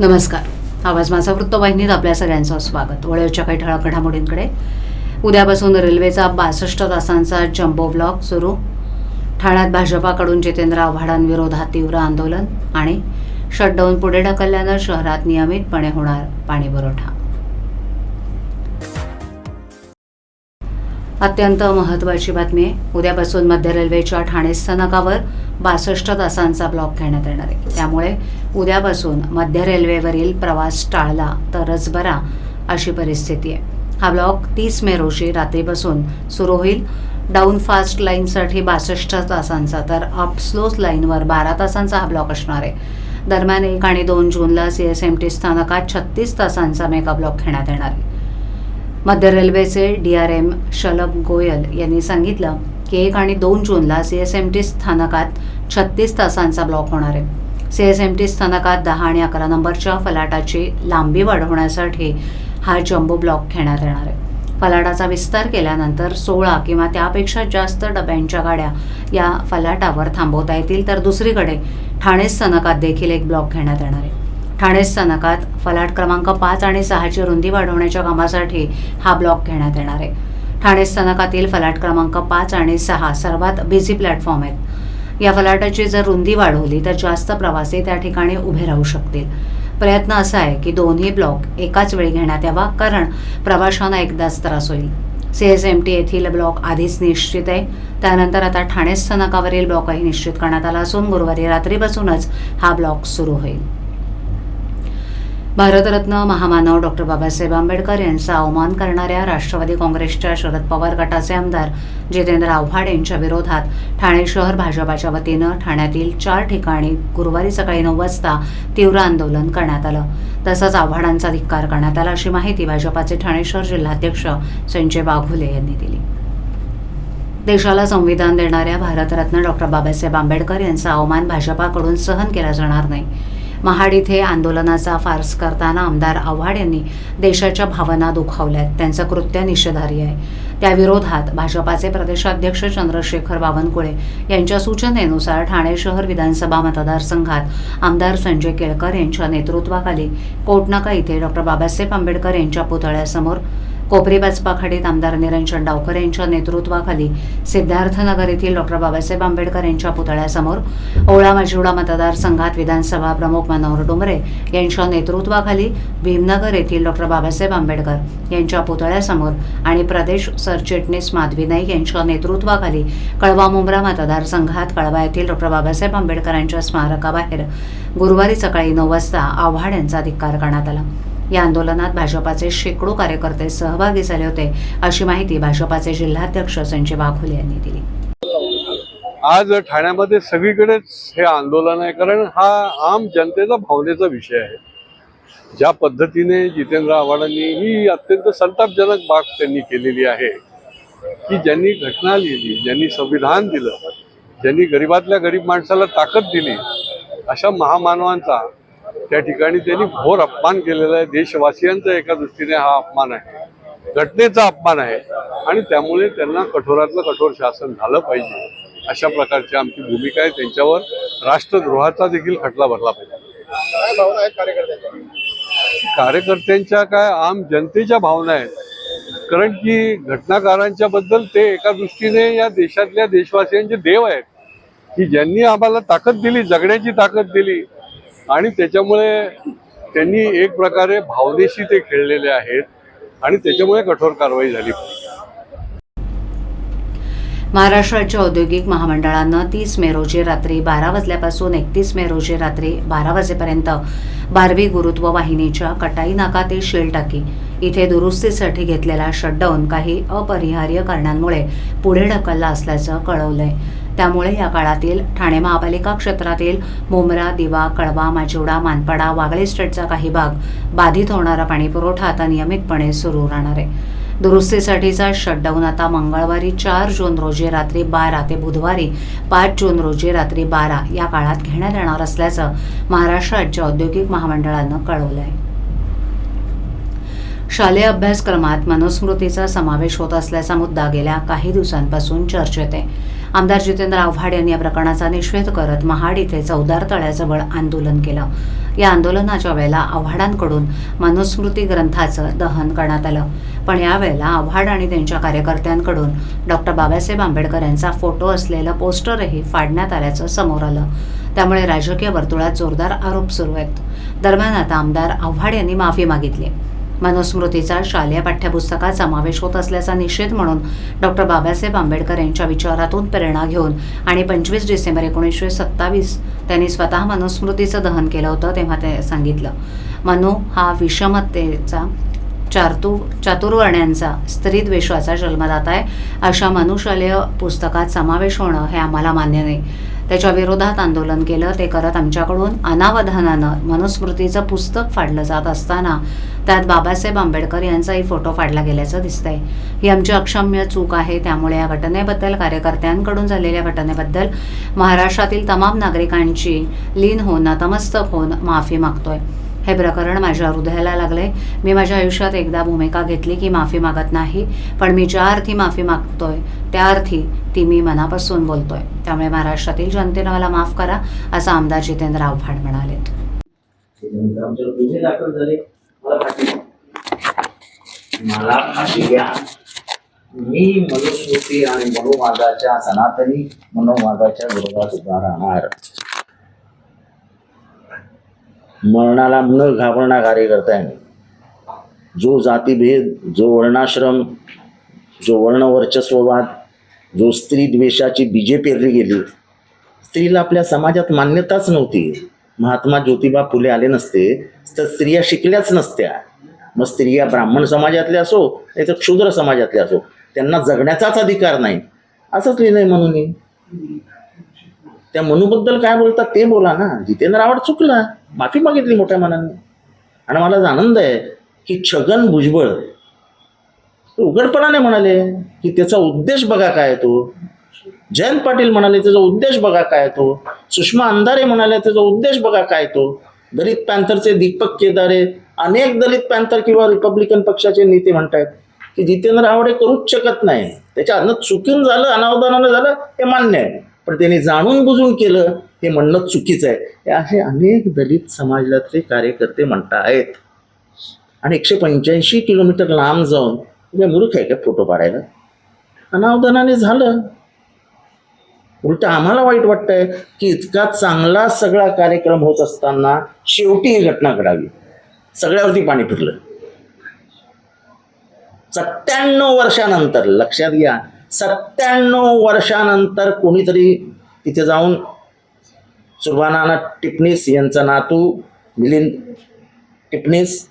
नमस्कार. आवाज माझा वृत्तवाहिनीत आपल्या सगळ्यांचं स्वागत. वळवच्या काही ठळक घडामोडींकडे. उद्यापासून रेल्वेचा बासष्ट तासांचा जम्बो ब्लॉक सुरू. ठाण्यात भाजपाकडून जितेंद्र आव्हाडांविरोधात तीव्र आंदोलन आणि शटडाऊन पुढे ढकलल्यानं शहरात नियमितपणे होणार पाणीपुरवठा. अत्यंत महत्त्वाची बातमी आहे. उद्यापासून मध्य रेल्वेच्या ठाणे स्थानकावर बासष्ट तासांचा ब्लॉक घेण्यात येणार आहे. त्यामुळे उद्यापासून मध्य रेल्वेवरील प्रवास टाळला तरच बरा अशी परिस्थिती आहे. हा ब्लॉक तीस मे रोजी रात्रीपासून सुरू होईल. डाऊन फास्ट लाईनसाठी बासष्ट तासांचा तर अप स्लो लाईनवर बारा तासांचा हा ब्लॉक असणार आहे. दरम्यान एक आणि दोन जूनला सी एस एम टी स्थानकात छत्तीस तासांचा मेगा ब्लॉक घेण्यात येणार आहे. मध्य रेल्वेचे D R M Shalabh Goyal यांनी सांगितलं की एक आणि दोन जूनला सी एस एम टी स्थानकात छत्तीस तासांचा ब्लॉक होणार आहे. सी एस एम टी स्थानकात दहा आणि अकरा नंबरच्या फलाटाची लांबी वाढवण्यासाठी हा जम्बो ब्लॉक घेण्यात येणार आहे. फलाटाचा विस्तार केल्यानंतर सोळा किंवा त्यापेक्षा जास्त डब्यांच्या गाड्या या फलाटावर थांबवता येतील तर दुसरीकडे ठाणे स्थानकात देखील एक ब्लॉक घेण्यात येणार आहे. ठाणे स्थानकात फलाट क्रमांक पाच आणि सहाची रुंदी वाढवण्याच्या कामासाठी हा ब्लॉक घेण्यात येणार आहे. ठाणे स्थानकातील फलाट क्रमांक पाच आणि सहा सर्वात बिझी प्लॅटफॉर्म आहेत. या फलाटाची जर रुंदी वाढवली तर जास्त प्रवासी त्या ठिकाणी उभे राहू शकतील. प्रयत्न असा आहे की दोन्ही ब्लॉक एकाच वेळी घेण्यात यावा कारण प्रवाशांना एकदाच त्रास होईल. सी एस एम टी येथील ब्लॉक आधीच निश्चित आहे. त्यानंतर आता ठाणे स्थानकावरील ब्लॉकही निश्चित करण्यात आला असून गुरुवारी रात्रीपासूनच हा ब्लॉक सुरू होईल. भारतरत्न महामानव डॉक्टर बाबासाहेब आंबेडकर यांचा अवमान करणाऱ्या राष्ट्रवादी काँग्रेसच्या शरद पवार गटाचे आमदार जितेंद्र आव्हाड यांच्या विरोधात ठाणे शहर भाजपाच्या वतीनं ठाण्यातील चार ठिकाणी गुरुवारी सकाळी नऊ वाजता तीव्र आंदोलन करण्यात आलं. तसंच आव्हाडांचा धिक्कार करण्यात आला अशी माहिती भाजपाचे ठाणे शहर जिल्हाध्यक्ष संजय वाघुले यांनी दिली. देशाला संविधान देणाऱ्या भारतरत्न डॉक्टर बाबासाहेब आंबेडकर यांचा अवमान भाजपाकडून सहन केला जाणार नाही. महाड इथे आंदोलनाचा फार्स करताना आमदार आव्हाड यांनी देशाच्या भावना दुखावल्यात. त्यांचं कृत्य निषेधारी आहे. त्याविरोधात भाजपाचे प्रदेशाध्यक्ष चंद्रशेखर बावनकुळे यांच्या सूचनेनुसार ठाणे शहर विधानसभा मतदारसंघात आमदार संजय केळकर यांच्या नेतृत्वाखाली कोटनाका इथे डॉक्टर बाबासाहेब आंबेडकर यांच्या पुतळ्यासमोर कोपरी बाजपाखाडीत आमदार निरंजन डावकर यांच्या नेतृत्वाखाली सिद्धार्थनगर येथील डॉक्टर बाबासाहेब आंबेडकर यांच्या पुतळ्यासमोर ओळा माजिवडा मतदारसंघात विधानसभा प्रमुख मनोहर डुमरे यांच्या नेतृत्वाखाली भीमनगर येथील डॉक्टर बाबासाहेब आंबेडकर यांच्या पुतळ्यासमोर आणि प्रदेश सरचिटणीस माधवी नाईक यांच्या नेतृत्वाखाली कळवा मुंब्रा मतदारसंघात कळवा येथील डॉक्टर बाबासाहेब आंबेडकरांच्या स्मारकाबाहेर गुरुवारी सकाळी नऊ वाजता आव्हाड यांचा धिक्कार करण्यात आला. या आंदोलनात भाजपाचे शेकडो कार्यकर्ते सहभागी झाले होते अशी माहिती भाजपाचे जिल्हाध्यक्ष संजय वाघोले यांनी दिली. आज ठाण्यामध्ये सगळीकडेच हे आंदोलन आहे कारण हा आम जनतेचा भावनेचा विषय आहे. ज्या पद्धतीने जितेंद्र आव्हाडांनी ही अत्यंत संतापजनक बाब त्यांनी केलेली आहे की ज्यांनी घटना लिहिली ज्यांनी संविधान दिलं ज्यांनी गरीबातल्या गरीब माणसाला ताकद दिली अशा महामानवांचा त्या ठिकाणी त्यांनी घोर अपमान केलेला आहे. देशवासियांचा एका दृष्टीने हा अपमान आहे. घटनेचा अपमान आहे. आणि त्यामुळे त्यांना कठोरातलं कठोर शासन झालं पाहिजे. अशा प्रकारची आमची भूमिका आहे. त्यांच्यावर राष्ट्रद्रोहाचा देखील खटला भरला पाहिजे. कार्यकर्त्यांच्या काय आम जनतेच्या भावना आहेत. कारण की घटनाकारांच्या बद्दल ते एका दृष्टीने या देशातल्या देशवासियांचे देव आहेत. की ज्यांनी आम्हाला ताकद दिली जगण्याची ताकद दिली आणि त्याच्यामुळे त्यांनी एक प्रकारे भावनेशी ते खेळलेले आहेत आणि त्याच्यामुळे कठोर कारवाई झाली. महाराष्ट्राच्या औद्योगिक महामंडळानं तीस मे रोजी रात्री बारा वाजल्यापासून एकतीस मे रोजी रात्री बारा वाजेपर्यंत बारवी गुरुत्व वाहिनीच्या कटाई नाका ते शेलटाकी इथे दुरुस्तीसाठी घेतलेला शटडाऊन काही अपरिहार्य कारणांमुळे पुढे ढकलला असल्याचं कळवलंय. त्यामुळे या काळातील ठाणे महापालिका क्षेत्रातील मुंब्रा दिवा कळवा माजिवडा मानपाडा वागळे स्टेटचा काही भाग बाधित होणारा पाणीपुरवठा आता नियमितपणे सुरू राहणार आहे. दुरुस्तीसाठीचा शटडाऊन आता मंगळवारी चार जून रोजी रात्री बारा ते बुधवारी पाच जून रोजी रात्री बारा या काळात घेण्यात येणार असल्याचं महाराष्ट्र राज्य औद्योगिक महामंडळानं कळवलं आहे शालेय अभ्यासक्रमात मनुस्मृतीचा समावेश होत असल्याचा मुद्दा गेल्या काही दिवसांपासून चर्चेत आहे. आमदार जितेंद्र आव्हाड यांनी या प्रकरणाचा निषेध करत महाड इथे चौदार तळ्याजवळ आंदोलन केलं. या आंदोलनाच्या वेळेला आव्हाडांकडून मनुस्मृती ग्रंथाचं दहन करण्यात आलं. पण यावेळेला आव्हाड आणि त्यांच्या कार्यकर्त्यांकडून डॉक्टर बाबासाहेब आंबेडकर यांचा फोटो असलेलं पोस्टरही फाडण्यात आल्याचं समोर आलं. त्यामुळे राजकीय वर्तुळात जोरदार आरोप सुरू आहेत. दरम्यान आता आमदार आव्हाड यांनी माफी मागितली. मनुस्मृतीचा शालेय पाठ्यपुस्तकात समावेश होत असल्याचा निषेध म्हणून डॉक्टर बाबासाहेब आंबेडकर यांच्या विचारातून प्रेरणा घेऊन आणि पंचवीस डिसेंबर एकोणीसशे सत्तावीस त्यांनी स्वतः मनुस्मृतीचं दहन केलं होतं तेव्हा ते सांगितलं मनु हा विषमतेचा चातु चातुर्वर्ण्यांचा स्त्रीद्वेषाचा जन्मदाता आहे. अशा मनुशालेय पुस्तकात समावेश होणं हे आम्हाला मान्य नाही. त्याच्या विरोधात आंदोलन केलं ते करत आमच्याकडून अनावधानानं मनुस्मृतीचं पुस्तक फाडलं जात असताना त्यात बाबासाहेब आंबेडकर यांचाही फोटो फाडला गेल्याचं दिसतंय. ही आमची अक्षम्य चूक आहे त्यामुळे या घटनेबद्दल कार्यकर्त्यांकडून झालेल्या घटनेबद्दल महाराष्ट्रातील तमाम नागरिकांची लीन होऊन नतमस्तक होऊन माफी मागतोय. हे प्रकरण माझ्या हृदयाला लागले मी माझ्या आयुष्यात एकदा भूमिका घेतली की माफी मागत नाही पण मी ज्या अर्थी माफी मागतोय त्या अर्थी ती मी मनापासून बोलतोय. त्यामुळे महाराष्ट्रातील जनतेनं मला माफ करा असं आमदार जितेंद्र आव्हाड म्हणाले मला फाशी द्या. मी मनुस्मृती आणि मनोवादाच्या सनातनी मनोवादाच्या विरोधात उभा राहणार. मरणाला न घाबरणा कार्यकर्ता आहे जो जातीभेद जो वर्णाश्रम जो वर्णवर्चस्ववाद जो स्त्री द्वेषाची बीजे पेरली गेली स्त्रीला आपल्या समाजात मान्यताच नव्हती. महात्मा ज्योतिबा फुले आले नसते तर स्त्रिया शिकल्याच नसत्या. मग स्त्रिया ब्राह्मण समाजातल्या असो नाही तर क्षुद्र समाजातल्या असो त्यांना जगण्याचाच अधिकार नाही. असंच लिहिलंय म्हणून त्या मनूबद्दल काय बोलतात ते बोला ना. जितेंद्र आवड चुकला. माफी मागितली मोठ्या मनाने. आणि मला आनंद आहे की छगन भुजबळ उघडपणाने म्हणाले की त्याचा उद्देश बघा काय तो. जयंत पाटील म्हणाले त्याचा उद्देश बघा काय तो. सुषमा अंधारे म्हणाले त्याचा उद्देश बघा काय तो. दलित पॅन्थरचे दीपक केदारे अनेक दलित पॅन्थर किंवा रिपब्लिकन पक्षाचे नेते म्हणतायत की जितेंद्र आवडे हे करूच शकत नाही. त्याच्या अन्न चुकून झालं अनावधानानं झालं हे मान्य आहे. पण त्यांनी जाणून बुजून केलं हे म्हणणं चुकीचं आहे. हे असे अनेक दलित समाजातले कार्यकर्ते म्हणता आहेत आणि एकशे पंच्याऐंशी किलोमीटर लांब जाऊन तुम्ही मूर्ख आहे का फोटो काढायला? अनावधानाने झालं. उलट आम्हाला वाईट वाटतंय की इतका चांगला सगळा कार्यक्रम होत असताना शेवटी ही घटना घडावी. सगळ्यावरती पाणी फिरलं. सत्त्याण्णव वर्षानंतर लक्षात घ्या सत्त्याण्णव वर्षानंतर कोणीतरी तिथे जाऊन सुरबानाना टिपणीस यांचा नातू मिलिंद टिपणीस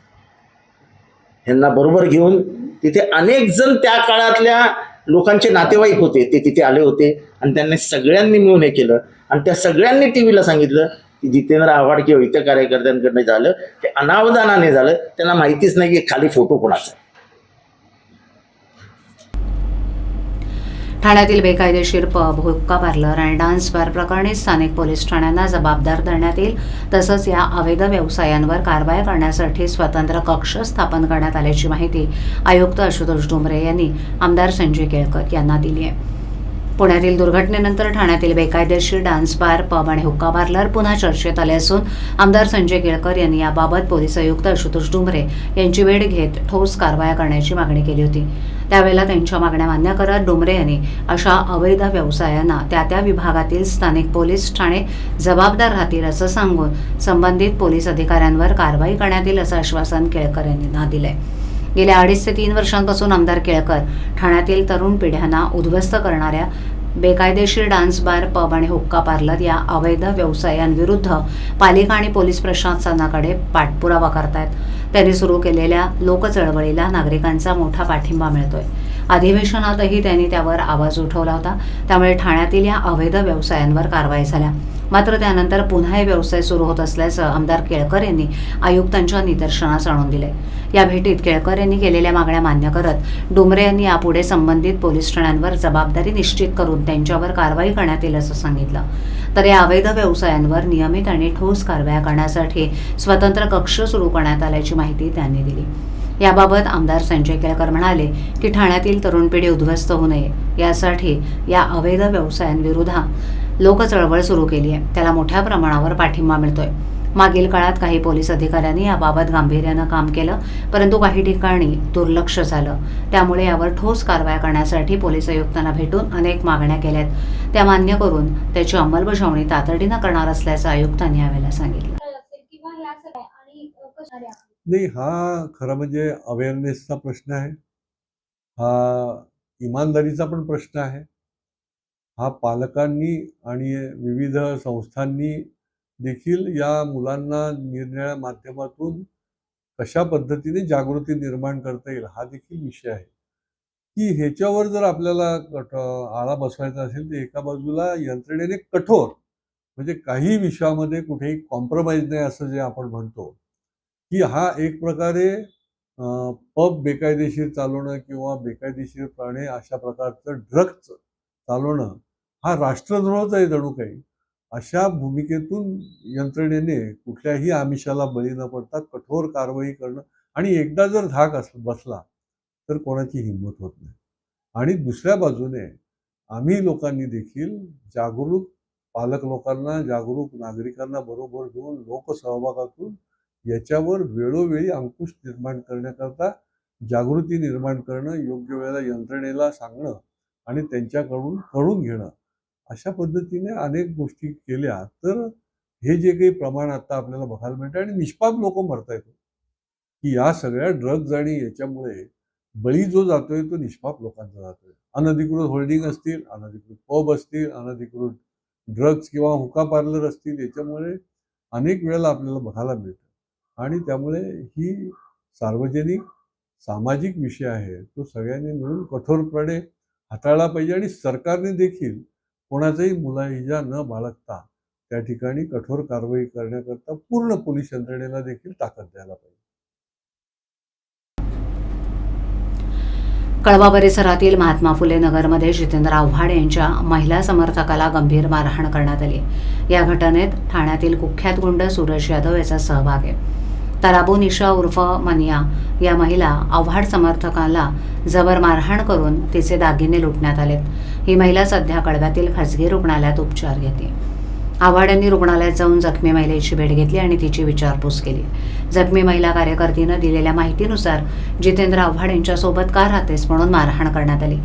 यांना बरोबर घेऊन तिथे अनेक जण त्या काळातल्या लोकांचे नातेवाईक होते. ते तिथे आले होते आणि त्यांनी सगळ्यांनी मिळून हे केलं. आणि त्या सगळ्यांनी टी व्हीला सांगितलं की जितेंद्र आव्हाड किंवा इतर कार्यकर्त्यांकडनं झालं ते अनावधानाने झालं. त्यांना माहितीच नाही की खाली फोटो कोणाचा ठाण्यातील बेकायदेशीर पब हुक्का पार्लर आणि डान्स बार प्रकरणी स्थानिक पोलीस ठाण्यांना जबाबदार धरण्यात येईल. तसंच या अवैध व्यवसायांवर कारवाई करण्यासाठी स्वतंत्र कक्ष स्थापन करण्यात आल्याची माहिती आयुक्त आशुतोष डुमरे यांनी आमदार संजय केळकर यांना दिली आहे. पुण्यातील दुर्घटनेनंतर ठाण्यातील बेकायदेशीर डान्स बार पब आणि हुक्का पार्लर पुन्हा चर्चेत आले असून आमदार संजय केळकर यांनी याबाबत पोलीस आयुक्त आशुतोष डुमरे यांची वेळ घेत ठोस कारवाया करण्याची मागणी केली होती. त्यावेळेला त्यांच्या मागण्या मान्य करत डुमरे यांनी अशा अवैध व्यवसायांना त्या त्या विभागातील स्थानिक पोलीस ठाणे जबाबदार राहतील असं सांगून संबंधित पोलीस अधिकाऱ्यांवर कारवाई करण्यात येईल असं आश्वासन केळकर यांनी दिलंय. गेल्या अडीच ते तीन वर्षांपासून आमदार केळकर ठाण्यातील तरुण पिढ्यांना उद्ध्वस्त करणाऱ्या बेकायदेशीर डान्स बार पब आणि हुक्का पार्लर या अवैध व्यवसायांविरुद्ध पालिका आणि पोलीस प्रशासनाकडे पाठपुरावा करतायत. त्यांनी सुरू केलेल्या लोकचळवळीला नागरिकांचा मोठा पाठिंबा मिळतोय. अधिवेशनातही त्यांनी त्यावर आवाज उठवला होता. त्यामुळे ठाण्यातील या अवैध व्यवसायांवर कारवाई झाल्या. मात्र त्यानंतर पुन्हा हे व्यवसाय सुरू होत असल्याचं आमदार केळकर यांनी आयुक्तांच्या निदर्शनास आणून दिले. या भेटीत केळकर यांनी केलेल्या मागण्या मान्य करत डुमरे यांनी यापुढे संबंधित पोलीस ठाण्यांवर जबाबदारी निश्चित करून त्यांच्यावर कारवाई करण्यात येईल असं सांगितलं. तर या अवैध व्यवसायांवर नियमित आणि ठोस कारवाया करण्यासाठी स्वतंत्र कक्ष सुरू करण्यात आल्याची माहिती त्यांनी दिली. याबाबत आमदार संजय केळकर म्हणाले की ठाण्यातील तरुण पिढी उद्ध्वस्त होऊ नये. यासाठी या अवैध व्यवसायांविरोधात लोकचळवळ सुरू केली आहे. त्याला मोठ्या प्रमाणावर पाठिंबा मिळतोय. मागील काळात काही पोलीस अधिकाऱ्यांनी याबाबत गांभीर्यानं काम केलं परंतु काही ठिकाणी दुर्लक्ष झालं. त्यामुळे यावर ठोस कारवाई करण्यासाठी पोलीस आयुक्तांना भेटून अनेक मागण्या केल्यात. त्या मान्य करून त्याची अंमलबजावणी तातडीनं करणार असल्याचं आयुक्तांनी यावेळेला सांगितलं. नाही हा खरं म्हणजे अवेअरनेसचा प्रश्न आहे. हा इमानदारीचा पण प्रश्न आहे. हा पालकांनी आणि विविध संस्थांनी देखील या मुलांना निरनिळ्या माध्यमातून कशा पद्धतीने जागृती निर्माण करता येईल हा देखील विषय आहे. की ह्याच्यावर जर आपल्याला कट आळा बसवायचा असेल तर एका बाजूला यंत्रणेने कठोर म्हणजे काही विषयामध्ये कुठेही कॉम्प्रोमाइज नाही असं जे आपण म्हणतो. की हा एक प्रकारे पब बेकायदेशीर चालवणं किंवा बेकायदेशीर प्राणे अशा प्रकारचं ड्रग्ज चालवणं हा राष्ट्रद्रोहच आहे जणू काही. अशा भूमिकेतून यंत्रणेने कुठल्याही आमिषाला बळी न पडता कठोर कारवाई करणं आणि एकदा जर धाक अस बसला तर कोणाची हिंमत होत नाही. आणि दुसऱ्या बाजूने आम्ही लोकांनी देखील जागरूक पालक लोकांना जागरूक नागरिकांना बरोबर घेऊन लोकसहभागातून याच्यावर वेळोवेळी अंकुश निर्माण करण्याकरता जागृती निर्माण करणं योग्य वेळेला यंत्रणेला सांगणं आणि त्यांच्याकडून कळून घेणं. अशा पद्धतीने अनेक गोष्टी केल्या तर हे जे काही प्रमाण आता आपल्याला बघायला मिळतं आणि निष्पाप लोक मरतायत हो. की या सगळ्या ड्रग्ज आणि याच्यामुळे बळी जो जातोय तो निष्पाप लोकांचा जातोय. अनधिकृत होल्डिंग असतील अनधिकृत पब असतील अनधिकृत ड्रग्ज किंवा हुका पार्लर असतील याच्यामुळे अनेक वेळेला आपल्याला बघायला मिळतं आणि त्यामुळे ही सार्वजनिक सामाजिक विषय आहे तो सगळ्यांनी मिळून कठोरपणे हाताळला पाहिजे आणि सरकारने देखील कोणाचाही मुलाहिजा न बाळगता त्या ठिकाणी कठोर कारवाई करण्याकरता पूर्ण पोलीस यंत्रणेला देखील ताकद द्यायला पाहिजे. कळवा परिसरातील महात्मा फुले नगरमध्ये जितेंद्र आव्हाड यांच्या महिला समर्थकाला गंभीर मारहाण करण्यात आली. या घटनेत ठाण्यातील कुख्यात गुंड सूरज यादव याचा सहभाग आहे. तराबू निशा उर्फ मनिया या महिला आव्हाड समर्थकाला जबर मारहाण करून तिचे दागिने लुटण्यात आलेत. ही महिला सध्या कळव्यातील खासगी रुग्णालयात उपचार घेते. आव्हाड यांनी रुग्णालयात जाऊन जखमी महिलेची भेट घेतली आणि तिची विचारपूस केली. जखमी महिला कार्यकर्तीनं दिलेल्या माहितीनुसार जितेंद्र आव्हाड यांच्यासोबत का राहतेस म्हणून मारहाण करण्यात आली.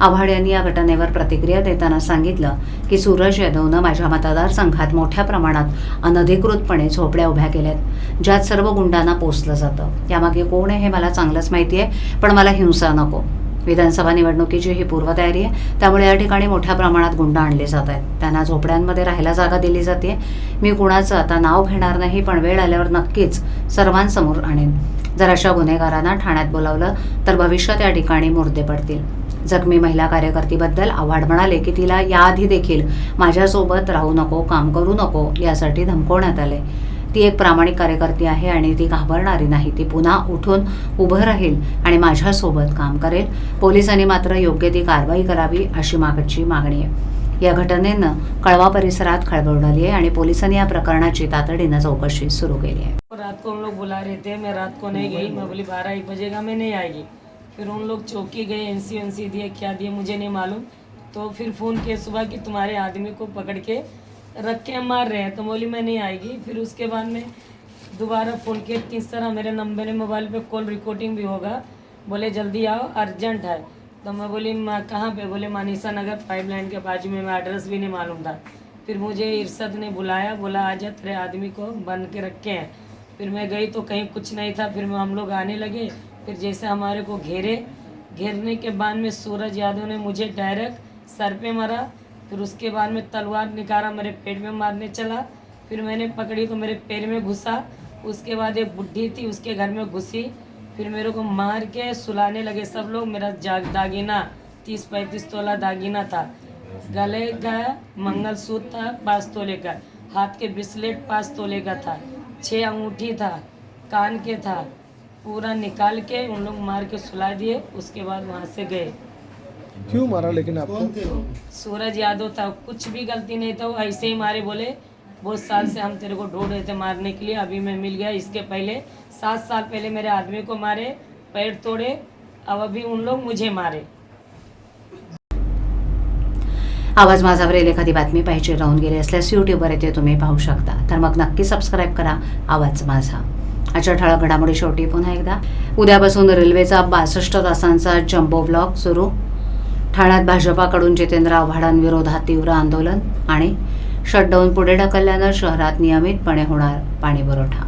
आव्हाड यांनी या घटनेवर प्रतिक्रिया देताना सांगितलं की सूरज यादवनं माझ्या मतदारसंघात मोठ्या प्रमाणात अनधिकृतपणे झोपड्या उभ्या केल्यात ज्यात सर्व गुंडांना पोचलं जातं. यामागे कोण आहे हे मला चांगलंच माहिती आहे पण मला हिंसा नको. विधानसभा निवडणुकीची ही पूर्वतयारी आहे त्यामुळे या ठिकाणी मोठ्या प्रमाणात गुंड आणले जात आहेत. त्यांना झोपड्यांमध्ये राहायला जागा दिली जाते मी कुणाचं आता नाव घेणार नाही पण वेळ आल्यावर नक्कीच सर्वांसमोर आणेन. जर अशा गुन्हेगारांना ठाण्यात बोलावलं तर भविष्यात या ठिकाणी मुर्दे पडतील. जखमी महिला कार्यकर्तीबद्दल आव्हाड म्हणाले की तिला याआधी देखील माझ्यासोबत राहू नको काम करू नको यासाठी धमकवण्यात आले. ती एक प्रामाणिक कार्यकर्ती आहे आणि ती घाबरणारी नाही. ती पुन्हा उठून उभं राहील आणि माझ्यासोबत काम करेल. पोलिसांनी मात्र योग्य ती कारवाई करावी अशी मागची मागणी आहे. या घटनेनं कळवा परिसरात खळबळ उडाली आहे आणि पोलिसांनी या प्रकरणाची तातडीनं चौकशी सुरू केली आहे. रात को लोग बुला रहे थे मैं रात को नहीं गई मैं बोली बारह एक बजेगा मैं नहीं आएगी? फिर उन लोग चौकी गए, एन सी एन सी दिए, क्या दिए, मुझे नहीं मालूम। तो फिर फ़ोन किए सुबह कि तुम्हारे आदमी को पकड़ के रख के मार रहे हैं तो बोली, मैं नहीं आएगी। फिर उसके बाद में दोबारा फ़ोन किए किस तरह मेरे नंबर मोबाइल पे कॉल रिकॉर्डिंग भी होगा। बोले, जल्दी आओ, अर्जेंट है। तो मैं बोली, मैं कहाँ पे? बोले, मानीसा नगर पाइपलाइन के बाजू में, मैं एड्रेस भी नहीं मालूम था। फिर मुझे इरशद ने बुलाया, बोला, आ जा, तेरे आदमी को बन के रखे हैं। फिर मैं गई तो कहीं कुछ नहीं था, फिर हम लोग आने लगे। फिर जैसे हमारे को घेरे, घेरने के बाद में सूरज यादव ने मुझे डायरेक्ट सर पे मारा, फिर उसके बाद में तलवार निकाला, मेरे पेट में मारने चला, फिर मैंने पकड़ी तो मेरे पैर में घुसा, उसके बाद एक बुढ़ी थी, उसके घर में घुसी, फिर मेरे को मार के सुलाने लगे सब लोग, मेरा जाग, दागीना, तीस पैंतीस तोला दागिना था। गले का मंगल मंगलसूत्र था, पाँच तोले का। हाथ के ब्रेसलेट पाँच तोले का था। छः अंगूठी था, कान के था। पूरा निकाल के उन लोग मार के सुला दिए उसके बाद वहाँ से गए। क्यों मारा लेकिन आपको? सूरज यादव था कुछ भी गलती नहीं था वो ऐसे ही मारे बोले बहुत साल से हम तेरे को ढूंढ रहे थे मारने के लिए अभी मैं मिल गया इसके पहले सात साल पहले मेरे आदमी को मारे पैर तोड़े अब अभी उन लोग मुझे मारे। आवाज़ माझावरील एखादी बातमी पाहिजे राहून गेली असल्यास यूट्यूबवर येते तुम्ही पाहू शकता. तर मग नक्की सबस्क्राईब करा आवाज़ माझा. आजच्या ठळक घडामोडी शेवटी पुन्हा एकदा. उद्यापासून रेल्वेचा बासष्ट तासांचा जम्बो ब्लॉक सुरू. ठाण्यात भाजपाकडून जितेंद्र आव्हाडांविरोधात तीव्र आंदोलन आणि शटडाऊन पुढे ढकलल्यानं शहरात नियमितपणे होणार पाणी पुरवठा